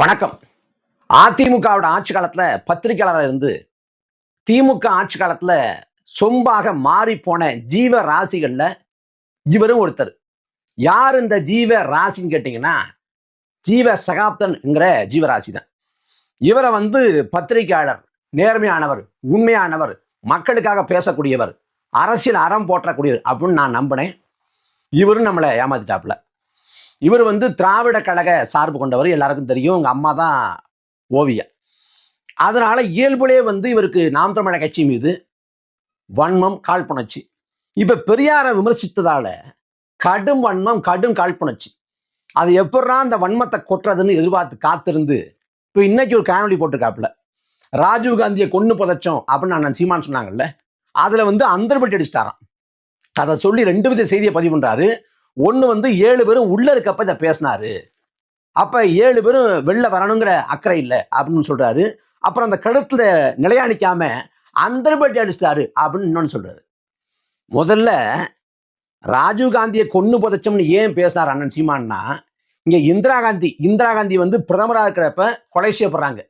வணக்கம். அதிமுகவோட ஆட்சி காலத்துல பத்திரிகையாளராக இருந்து திமுக ஆட்சி காலத்துல சொம்பாக மாறி போன ஜீவ ராசிகள்ல இவரும் ஒருத்தர். யார் இந்த ஜீவ ராசின்னு கேட்டீங்கன்னா ஜீவ சகாப்தன்ங்கிற ஜீவராசி தான் இவரை வந்து பத்திரிகையாளர் நேர்மையானவர் உண்மையானவர் மக்களுக்காக பேசக்கூடியவர் அரசியல் அறம் போற்றக்கூடியவர் அப்படின்னு நான் நம்பினேன். இவரும் நம்மளை ஏமாத்திட்டாப்புல. இவர் வந்து திராவிட கழக சார்பு கொண்டவர் எல்லாருக்கும் தெரியும். உங்க அம்மா தான் ஓவியா அதனால இயல்புலே வந்து இவருக்கு நாம் தமிழக கட்சி மீது வன்மம் காழ்ப்புணர்ச்சி. இப்ப பெரியாரை விமர்சித்ததால கடும் வன்மம் கடும் காழ்ப்புணர்ச்சி. அது எப்படா அந்த வன்மத்தை கொட்டுறதுன்னு எதிர்பார்த்து காத்திருந்து இப்போ இன்னைக்கு ஒரு காணொலி போட்டிருக்காப்புல. ராஜீவ் காந்தியை கொண்டு புதைச்சோம் அப்படின்னு அண்ணன் சீமான் சொன்னாங்கல்ல அதுல வந்து அந்தர்பட்டி அடிச்சிட்டாராம். அதை சொல்லி ரெண்டு வித செய்தியை பதிவு பண்றாரு. ஒன்று வந்து ஏழு பேரும் உள்ள இருக்கப்ப இதை பேசினாரு. அப்போ ஏழு பேரும் வெளில வரணுங்கிற அக்கறை இல்லை அப்படின்னு சொல்கிறாரு அப்புறம் அந்த கழுத்துல நிலையாணிக்காம அந்தர்பட்டி அடிச்சிட்டாரு அப்படின்னு இன்னொன்று சொல்கிறாரு முதல்ல ராஜீவ் காந்தியை புதைச்சோம்னு ஏன் பேசினார் அண்ணன் சீமான்னா இங்கே இந்திரா காந்தி இந்திரா காந்தி வந்து பிரதமராக இருக்கிறப்ப கொலை செய்யப்படுறாங்க.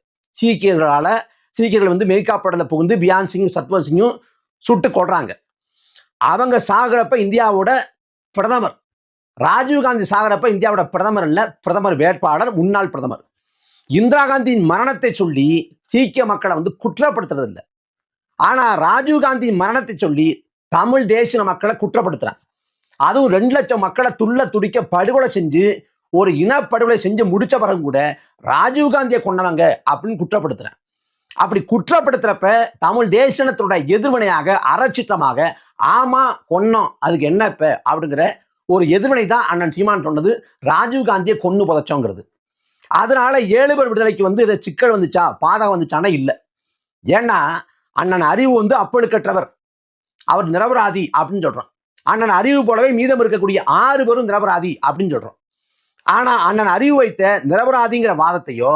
சீக்கியர்களால் சீக்கியர்கள் வந்து மெய்காப்படல புகுந்து பியான் சிங் சத்வ சிங்கும் சுட்டு கொள்றாங்க அவங்க சாகிறப்ப இந்தியாவோட பிரதமர் ராஜீவ் காந்தி இந்தியாவோட பிரதமர் இல்ல பிரதமர் வேட்பாளர் முன்னாள் பிரதமர். இந்திரா காந்தியின் மரணத்தை சொல்லி சீக்கிய மக்களை வந்து குற்றப்படுத்துறது இல்லை ஆனா ராஜீவ் காந்தியின் மரணத்தை சொல்லி தமிழ் தேசிய மக்களை குற்றப்படுத்துறாங்க. அதுவும் ரெண்டு லட்சம் மக்களை துள்ள துடிக்க படுகொலை செஞ்சு ஒரு இனப்படுகொலை செஞ்சு முடிச்ச பிறகு கூட ராஜீவ் காந்தியை கொண்டவங்க அப்படின்னு குற்றப்படுத்துறேன் அப்படி குற்றப்படுத்துறப்ப தமிழ் தேசனத்தோட எதிர்வினையாக அறச்சித்தமாக ஆமா கொன்னோம் அதுக்கு என்ன இப்ப? அப்படிங்கிற ஒரு எதிர்வினை தான் அண்ணன் சீமான் சொன்னது. ராஜீவ் காந்தியை கொன்னு புதைச்சோங்கிறது. அதனால ஏழு பேர் விடுதலைக்கு வந்து இதை சிக்கல் வந்துச்சா பாதகம் வந்துச்சானா இல்லை. ஏன்னா அண்ணன் அறிவு வந்து அப்பழுக்கற்றவர். அவர் நிரபராதி அப்படின்னு சொல்றோம். அண்ணன் அறிவு போலவே மீதம் இருக்கக்கூடிய ஆறு பேரும் நிரபராதி அப்படின்னு சொல்றோம். ஆனா அண்ணன் அறிவு வைத்த நிரபராதிங்கிற வாதத்தையோ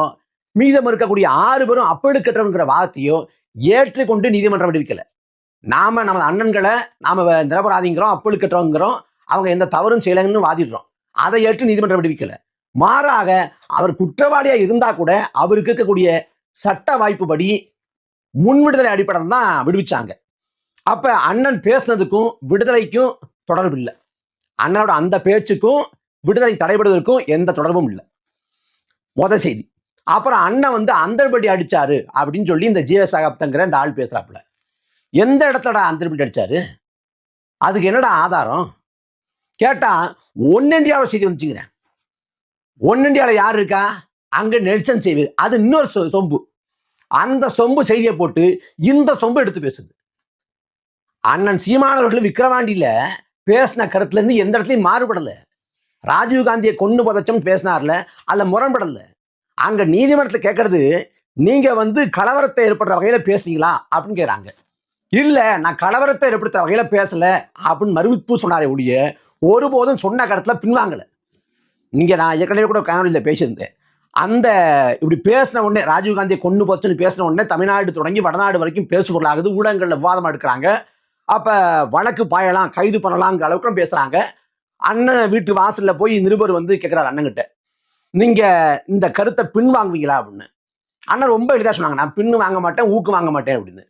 மீதம் இருக்கக்கூடிய ஆறு பேரும் அப்பழுக்கற்றவங்கிற வாதத்தையோ ஏற்றுக்கொண்டு நீதிமன்றம் விடுவிக்கல. நாம நமது அண்ணன்களை நாம நிரபராதிங்கிறோம் அப்பழுக்கற்றவங்கிறோம் அவங்க எந்த தவறும் செய்யலைன்னு வாதிடுறோம். அதை ஏற்று நீதிமன்றம் விடுவிக்கல மாறாக அவர் குற்றவாளியா இருந்தா கூட அவருக்கு இருக்கக்கூடிய சட்ட வாய்ப்புபடி முன் விடுதலை அடிப்படையில் தான் விடுவிச்சாங்க. அப்ப அண்ணன் பேசினதுக்கும் விடுதலைக்கும் தொடர்பு இல்லை. அண்ணனோட அந்த பேச்சுக்கும் விடுதலை தடைபடுவதற்கும் எந்த தொடர்பும் இல்லை. மொத செய்தி. அப்புறம் அண்ணன் வந்து அந்தர்படி அடிச்சாரு அப்படின்னு சொல்லி இந்த ஜீவசகாப்தங்கிற இந்த ஆள் பேசுறாப்புல. எந்த இடத்துலடா அந்தர்படி அடிச்சாரு? அதுக்கு என்னடா ஆதாரம்? கேட்டா ஒன் இந்தியாவில் செய்தி வந்துச்சுங்கிறேன். ஒன் யார் இருக்கா? அங்க நெல்சன் செய்வது அது இன்னொரு சொ- சொம்பு. அந்த சொம்பு செய்தியை போட்டு இந்த சொம்பு எடுத்து பேசுது. அண்ணன் சீமானவர்கள் விக்கிரவாண்டியில பேசின கருத்துல இருந்து எந்த இடத்துலையும் மாறுபடல. ராஜீவ் காந்தியை கொண்டு புதைச்சோம் பேசினார்ல அதுல முரண்படல. அங்க நீதிமன்றத்தில் கேட்கறது நீங்க வந்து கலவரத்தை ஏற்படுற வகையில பேசுனீங்களா? அப்படின்னு கேட்குறாங்க இல்ல நான் கலவரத்தை ஏற்படுத்த வகையில பேசல அப்படின்னு மறுவிப்பு சொன்னாரே ஒழிய ஒருபோதும் சொன்ன கடத்துல பின்வாங்கல. நீங்க நான் ஏற்கனவே கூட காணொலியில் பேசியிருந்தேன். அந்த இப்படி பேசின உடனே ராஜீவ்காந்தியை கொண்டு போச்சுன்னு பேசின உடனே தமிழ்நாடு தொடங்கி வடநாடு வரைக்கும் பேசுபொருளாகுது ஊடகங்கள்ல விவாதம் எடுக்கிறாங்க. அப்ப வழக்கு பாயலாம் கைது பண்ணலாங்கிற அளவுக்கு பேசுறாங்க. அண்ணன் வீட்டு வாசல்ல போய் நிருபர் வந்து கேட்கிறார் அண்ணன்கிட்ட. நீங்க இந்த கருத்தை பின் வாங்குவீங்களா அப்படின்னு. அண்ணன் ரொம்ப எளிதா சொன்னாங்க நான் பின்னு வாங்க மாட்டேன் ஊக்கு வாங்க மாட்டேன் அப்படின்னு.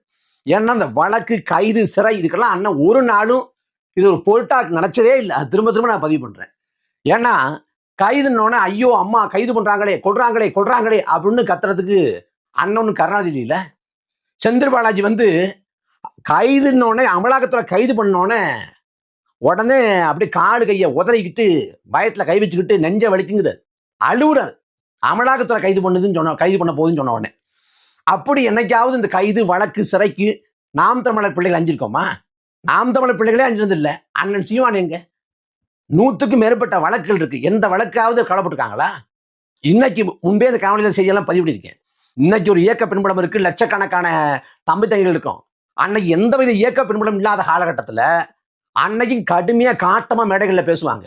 ஏன்னா அந்த வழக்கு கைது சிறை இதுக்கெல்லாம் அண்ணன் ஒரு நாளும் இது ஒரு பொருட்டாக நினைச்சதே இல்லை. திரும்ப திரும்ப நான் பதிவு பண்றேன். ஏன்னா கைதுன்னொன்னே ஐயோ அம்மா கைது பண்றாங்களே கொடுறாங்களே கொடுறாங்களே அப்படின்னு கத்துறதுக்கு அண்ணன் கருணாநிதி இல்லை. செந்தில் பாலாஜி வந்து கைதுன்னொடனே அமலாக்கத்துறை கைது பண்ணோடனே உடனே அப்படியே காலு கையை உதறிக்கிட்டு பயத்துல கை வச்சுக்கிட்டு நெஞ்ச வலிக்குங்கிறார் அழுவுறாரு. அமலாக்கத்துறை கைது பண்ணுதுன்னு சொன்ன கைது பண்ண போகுதுன்னு சொன்ன உடனே. அப்படி என்னைக்காவது இந்த கைது வழக்கு சிறைக்கு நாம் தமிழர் பிள்ளைகள் அஞ்சிருக்கோமா? நாம் தமிழர் பிள்ளைகளே அஞ்சிருந்தது இல்லை அண்ணன் சீமான் எங்க? நூற்றுக்கும் மேற்பட்ட வழக்குகள் இருக்கு. எந்த வழக்காவது களப்பட்டிருக்காங்களா இன்னைக்கு முன்பே இந்த காணொலியில் செய்தியெல்லாம் பதிவு பண்ணியிருக்கேன் இன்னைக்கு ஒரு இயக்க பின்புலம் இருக்கு. லட்சக்கணக்கான தம்பி தங்கிகள் இருக்கும். அன்னைக்கு எந்தவித இயக்க பின்புலம் இல்லாத காலகட்டத்துல அன்னைக்கும் கடுமையாக காட்டமா மேடைகள்ல பேசுவாங்க.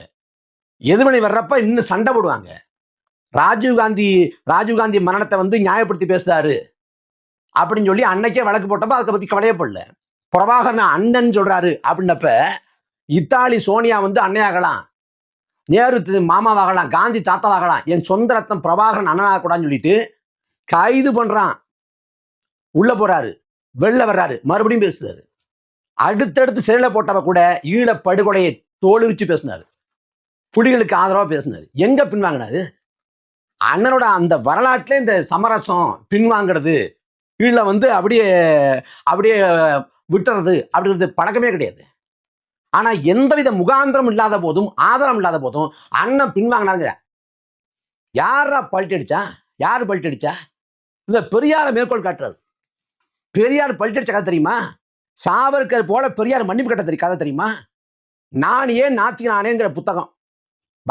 எதிர்மணி வர்றப்ப இன்னும் சண்டை போடுவாங்க. ராஜீவ் காந்தி ராஜீவ் காந்தி மரணத்தை வந்து நியாயப்படுத்தி பேசுறாரு. அப்படின்னு சொல்லி அன்னைக்கே வழக்கு போட்டப்போ அதை பத்தி கவலையே படல. பிரபாகரன் அண்ணன் சொல்றாரு அப்படின்னப்ப இத்தாலி சோனியா வந்து அன்னையாகலாம். நேரு மாமாவாகலாம் காந்தி தாத்தாவாகலாம். என் சொந்த ரத்தம் பிரபாகரன் கூடான்னு சொல்லிட்டு கைது பண்றான். உள்ள போறாரு வெளில வர்றாரு மறுபடியும் பேசுறாரு. அடுத்தடுத்து சிறையில போட்டவ கூட ஈழ படுகொலையை தோலுரிச்சு பேசினாரு. புலிகளுக்கு ஆதரவா பேசினாரு. எங்க பின்வாங்கினாரு? அண்ணனோட அந்த வரலாற்றிலே இந்த சமரசம் பின்வாங்கிறது. ஈழ வந்து அப்படியே அப்படியே விட்டுறது அப்படிங்கிறது பழக்கமே கிடையாது. ஆனா எந்தவித முகாந்திரம் இல்லாத போதும் ஆதாரம் இல்லாத போதும் அண்ணன் பின்வாங்கினாருங்க யாரா பல்ட்டி அடிச்சா? யாரு பல்ட்டி அடிச்சா? இந்த பெரியார மேற்கோள் காட்டுறாரு. பெரியார் பல்ட்டி அடிச்ச கதை தெரியுமா? சாவர்கர் போல பெரியார் மன்னிப்பு கட்ட தெரியும் கதை தெரியுமா? நான் ஏன் நாத்தினானேங்கிற புத்தகம்.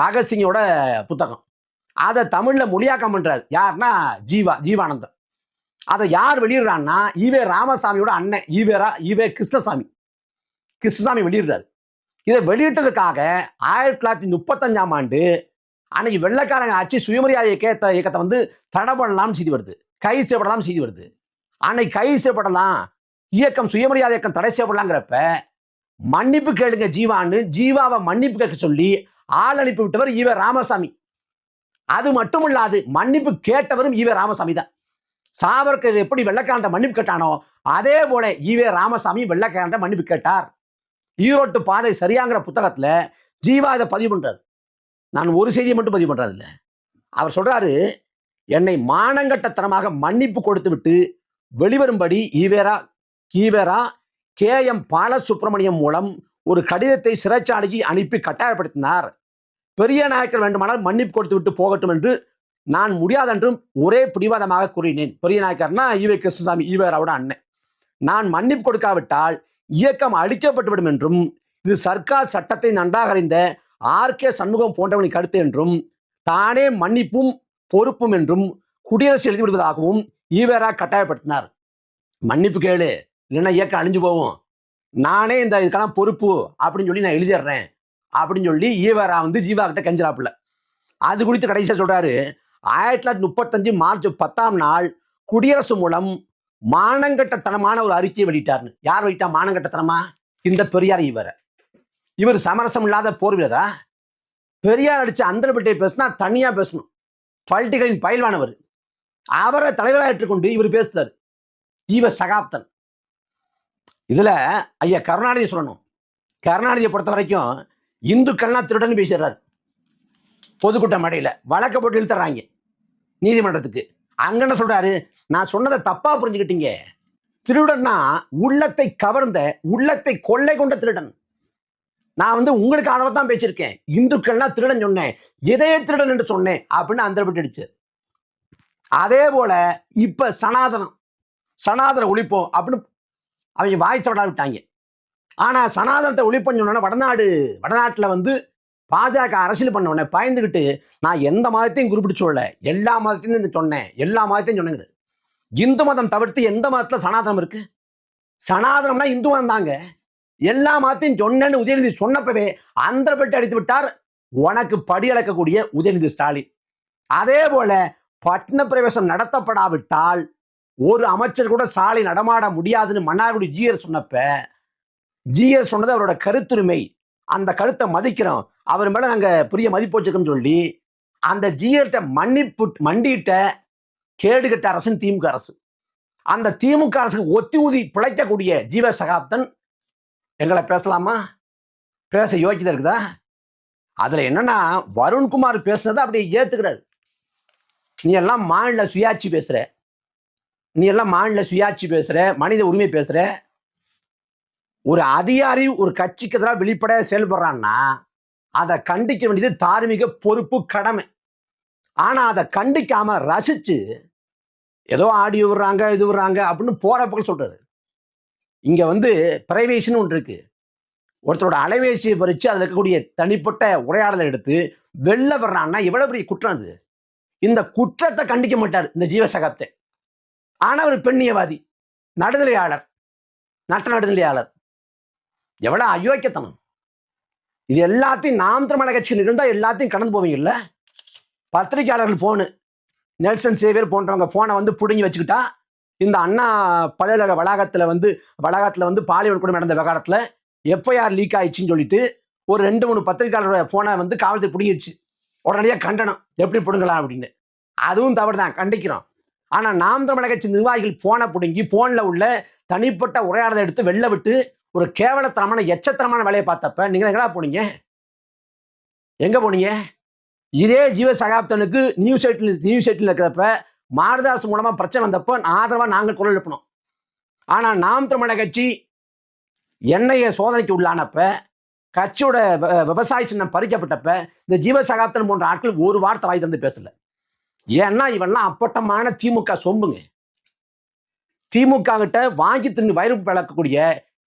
பகத்சிங்கோட புத்தகம். அதை தமிழ்ல மொழியாக்கம் பண்றாரு. யாருன்னா ஜீவா ஜீவானந்தம் அதை யார் வெளியிடுறான்னா ஈவே ராமசாமியோட அண்ணன் ஈவேரா ஈவே கிருஷ்ணசாமி. கிருஷ்ணசாமி வெளியிடுறாரு. இதை வெளியிட்டதுக்காக ஆயிரத்தி தொள்ளாயிரத்தி முப்பத்தஞ்சாம் ஆண்டு அன்னைக்கு வெள்ளைக்காரங்க ஆட்சி சுயமரியாதை இயக்கத்தை இயக்கத்தை வந்து தடை பண்ணலாம்னு செய்தி வருது. கைது செய்யப்படலாம் செய்தி வருது. அன்னைக்கு கைது செய்யப்படலாம். இயக்கம் சுயமரியாதை இயக்கம் தடை செய்யப்படலாங்கிறப்ப மன்னிப்பு கேளுங்க ஜீவான்னு ஜீவாவை மன்னிப்பு கேட்க சொல்லி ஆள் அனுப்பி விட்டவர் ஈவ ராமசாமி. அது மட்டும் இல்லாது மன்னிப்பு கேட்டவரும் ஈவ ராமசாமி தான். சாவர்கர் எப்படி வெள்ளக்காரண்ட மன்னிப்பு கேட்டானோ அதே போல ஈவே ராமசாமி வெள்ளக்காரண்ட மன்னிப்பு கேட்டார். ஈரோட்டு பாதை சரியாங்கிற புத்தகத்துல ஜீவா இதை பதிவு பண்றார். நான் ஒரு செய்தியை மட்டும் பதிவு பண்றது இல்லை. அவர் சொல்றாரு என்னை மானங்கட்டத்தனமாக மன்னிப்பு கொடுத்து விட்டு வெளிவரும்படி ஈவேரா ஈவேரா கே. எம். பாலசுப்ரமணியம் மூலம் ஒரு கடிதத்தை சிறைச்சாலைக்கு அனுப்பி கட்டாயப்படுத்தினார். பெரிய நாயக்கர் வேண்டுமானால் மன்னிப்பு கொடுத்து விட்டு போகட்டும் என்று நான் முடியாதென்றும் ஒரே பிடிவாதமாக கூறினேன். பெரிய நாயக்கர்னா ஈவே கிருஷ்ணசாமி ஈவேராவோட அண்ணன் நான் மன்னிப்பு கொடுக்காவிட்டால் இயக்கம் அழிக்கப்பட்டுவிடும் என்றும் இது சர்க்கார் சட்டத்தை நன்றாக அறிந்த ஆர். கே. சண்முகம் போன்றவனின் கருத்து என்றும் தானே மன்னிப்பும் பொறுப்பும் என்றும் குடியரசு எழுதி விடுவதாகவும் ஈவேரா கட்டாயப்படுத்தினார். மன்னிப்பு கேளு இல்லைன்னா இயக்கம் அழிஞ்சு போகும். நானே இந்த இதுக்கெல்லாம் பொறுப்பு அப்படின்னு சொல்லி நான் எழுதிடுறேன் அப்படின்னு சொல்லி ஈவேரா வந்து ஜீவா கிட்ட கெஞ்சிராப்புல அது குறித்து கடைசியாக சொல்றாரு ஆயிரத்தி தொள்ளாயிரத்தி முப்பத்தஞ்சு மார்ச் பத்தாம் நாள் குடியரசு மூலம் மானங்கட்டத்தனமான ஒரு அறிக்கையை வெளியிட்டார்னு. யார் வெளியிட்டா மானங்கட்டத்தனமா? இந்த பெரியார் இவர். இவர் சமரசம் இல்லாத போர் வீரரா? பெரியார் அடிச்ச அந்தரப்பட்டியை பேசினா தனியா பேசணும். பல்டிகளின் பயில்வானவர். அவரை தலைவராக ஏற்றுக்கொண்டு இவர் பேசுறாரு. ஜீவ சகாப்தன். இதுல ஐயா கருணாநிதி சொல்லணும். கருணாநிதியை பொறுத்த வரைக்கும் இந்துக்கள்லாம் திருடன் பேசிடுறாரு. பொதுக்கூட்ட மடையில வழக்க போட்டு இழுத்துறாங்க. நீதிமன்றத்துக்கு. அங்கன்னு என்ன சொல்றாரு? நான் சொன்னதை தப்பா புரிஞ்சுக்கிட்டீங்க. திருடன்னா உள்ளத்தை கவர்ந்த உள்ளத்தை கொள்ளை கொண்ட திருடன். நான் வந்து உங்களுக்கு அதை தான் பேசியிருக்கேன். இந்துக்கள்னா திருடன் சொன்னேன். இதய திருடன் என்று சொன்னேன். அப்படின்னு அந்த அடிச்சு அதே போல இப்ப சனாதனம். சனாதன ஒழிப்போம் அப்படின்னு அவங்க வாய்ச்சவடா விட்டாங்க. ஆனா சனாதனத்தை ஒழிப்போன்னு சொன்னோன்னா வடநாடு வடநாட்டுல வந்து பாஜக அரசியல் பண்ண உடனே பயந்துக்கிட்டு நான் எந்த மதத்தையும் குறிப்பிட்டு சொல்லலை. எல்லா மதத்தையும் சொன்னேன். எல்லா மதத்தையும் சொன்னேங்க இந்து மதம் தவிர்த்து எந்த மதத்தில் சனாதனம் இருக்கு? சனாதனம்னா இந்து மதம் தாங்க. எல்லா மதத்தையும் சொன்னேன்னு உதயநிதி சொன்னப்பவே அந்த பெட்டு அடித்து விட்டார். உனக்கு படி அளக்கக்கூடிய உதயநிதி ஸ்டாலின். அதே போல பட்ன பிரவேசம் நடத்தப்படாவிட்டால் ஒரு அமைச்சர் கூட சாலை நடமாட முடியாதுன்னு மன்னார்குடி ஜிஆர் சொன்னப்ப ஜிஆர் சொன்னது அவரோட கருத்துரிமை. அந்த கருத்தை மதிக்கிறோம். அவர் மேல நாங்கள் பெரிய மதிப்பு வச்சிருக்கோம்னு சொல்லி அந்த ஜிஎல்கிட்ட மன்னிப்பு மண்டிட்ட கேடுகட்ட அரசின் திமுக அரசு. அந்த திமுக அரசுக்கு ஒத்தி ஊதி பிழைக்கக்கூடிய ஜீவ சகாப்தன் எங்களை பேசலாமா? பேச யோக்கியதை இருக்குதா? அதுல என்னன்னா வருண்குமார் பேசுனதை அப்படியே ஏத்துக்கிறாரு. நீ எல்லாம் மாநில சுயாட்சி பேசுற. நீ எல்லாம் மாநில சுயாட்சி பேசுற மனித உரிமை பேசுற. ஒரு அதிகாரி ஒரு கட்சிக்கு எதிராக வெளிப்பட செயல்படுறான்னா அதை கண்டிக்க வேண்டியது தார்மீக பொறுப்பு கடமை. ஆனா அதை கண்டிக்காம ரசிச்சு ஏதோ ஆடியோ விடுறாங்க இது விடுறாங்க அப்படின்னு போற பக்கம் சொல்றாரு. இங்க வந்து பிரைவேசின்னு ஒன்று இருக்கு. ஒருத்தரோட அலைவேசியை பறிச்சு அதில் இருக்கக்கூடிய தனிப்பட்ட உரையாடலை எடுத்து வெளில வர்றான்னா எவ்வளவு பெரிய குற்றம் அது? இந்த குற்றத்தை கண்டிக்க மாட்டார் இந்த ஜீவசகாப்தை. ஆனால் ஒரு பெண்ணியவாதி நடுநிலையாளர் நட்ட நடுநிலையாளர். எவ்வளோ அயோக்கியத்தனம். இது எல்லாத்தையும் நாம் தமிழக கட்சிக்கு நிகழ்ந்தா எல்லாத்தையும் கடந்து போவீங்கல்ல? பத்திரிகையாளர்கள் போனு நெல்சன் சேவியர் போன்றவங்க போனை வந்து பிடுங்கி வச்சுக்கிட்டா இந்த அண்ணா பல்கலைக்கழக வளாகத்தில் வந்து வளாகத்தில் வந்து பாலியல் கூட நடந்த விவகாரத்தில் எஃப்ஐஆர் லீக் ஆயிடுச்சுன்னு சொல்லிட்டு ஒரு ரெண்டு மூணு பத்திரிகையாளரோட போனை வந்து காவல்துறை பிடிங்கிடுச்சு உடனடியாக கண்டனம் எப்படி பிடுங்கலாம் அப்படின்னு. அதுவும் தவறு தான் கண்டிக்கிறோம். ஆனால் நாம் தமிழக கட்சி நிர்வாகிகள் போனை பிடுங்கி ஃபோனில் உள்ள தனிப்பட்ட உரையாடலை எடுத்து வெளில விட்டு ஒரு கேவலத்தனமான எச்சத்தனமான வேலையை பார்த்தப்ப நீங்க எங்கடா போனீங்க? எங்க போனீங்க? இதே ஜீவ சகாப்தனுக்கு நியூ சைட்டில் நியூ சைட்டில் இருக்கிறப்ப மாரதாஸ் மூலமா பிரச்சனை வந்தப்போ ஆதரவா நாங்கள் குரல் எழுப்பினோம். ஆனால் நாம் தமிழக கட்சி எண்ணெயை சோதனைக்கு உள்ளானப்ப கட்சியோட விவசாய சின்னம் பறிக்கப்பட்டப்ப இந்த ஜீவ சகாப்தன் போன்ற ஆட்கள் ஒரு வார்த்தை வாய் தந்து பேசல. ஏன்னா இவெல்லாம் அப்பட்டமான திமுக சொம்புங்க. திமுக கிட்ட வாங்கி தின்னு வயிறு பிளக்கக்கூடிய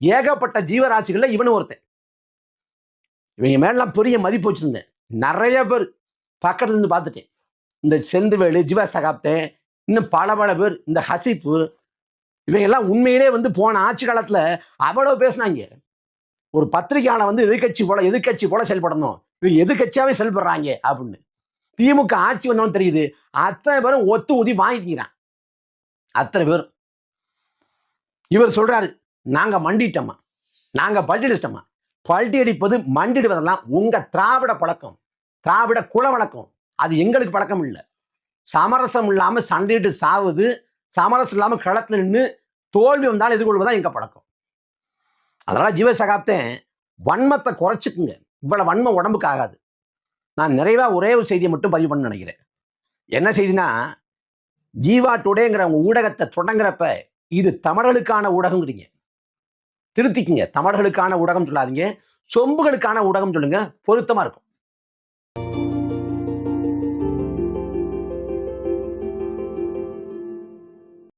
ஏகப்பட்ட ஜீவராசிகள்ல இவனும் ஒருத்தன். இவங்க மேலாம் பெரிய மதிப்பு வச்சிருந்தேன். நிறைய பேர் பக்கத்துல இருந்து பார்த்துட்டேன். இந்த செந்துவேலு ஜீவ சகாப்தன் இன்னும் பல பல பேர் இந்த ஹசிப்பு இவங்க எல்லாம் உண்மையிலே வந்து போன ஆட்சி காலத்துல அவ்வளவு பேசினாங்க. ஒரு பத்திரிகையாளர் வந்து எதிர்க்கட்சி போல எதிர்க்கட்சி போல செயல்படணும். இவங்க எதிர்கட்சியாவே செயல்படுறாங்க அப்படின்னு. திமுக ஆட்சி வந்தவன் தெரியுது. அத்தனை பேரும் ஒத்து ஊதி வாங்கிக்கிறான். அத்தனை பேரும். இவர் சொல்றாரு நாங்க மண்டிட்டோமா? நாங்க பல்டிடிச்சிட்டோமா? பல்டி அடிப்பது மண்டிடுவதெல்லாம் உங்க திராவிட பழக்கம். திராவிட குல வழக்கம். அது எங்களுக்கு பழக்கம் இல்லை சமரசம் இல்லாம சண்டையிட்டு சாவுது சமரசம் இல்லாம களத்துல நின்று தோல்வி வந்தாலும் எதிர்கொள்வதுதான் எங்க பழக்கம். அதனால ஜீவசகாப்தன் வன்மத்தை குறைச்சிக்குங்க. இவ்வளவு வன்மம் உடம்புக்கு ஆகாது. நான் நிறைவா ஒரே ஒரு செய்தியை மட்டும் பதிவு பண்ண நினைக்கிறேன். என்ன செய்தினா ஜீவா டுடேங்கிற ஊடகத்தை தொடங்குறப்ப இது தமிழர்களுக்கான ஊடகங்கிறீங்க திருத்திக்குங்க. தமிழர்களுக்கான ஊடகம் சொல்லாதீங்க. சொம்புகளுக்கான ஊடகம் சொல்லுங்க. பொருத்தமா இருக்கும்.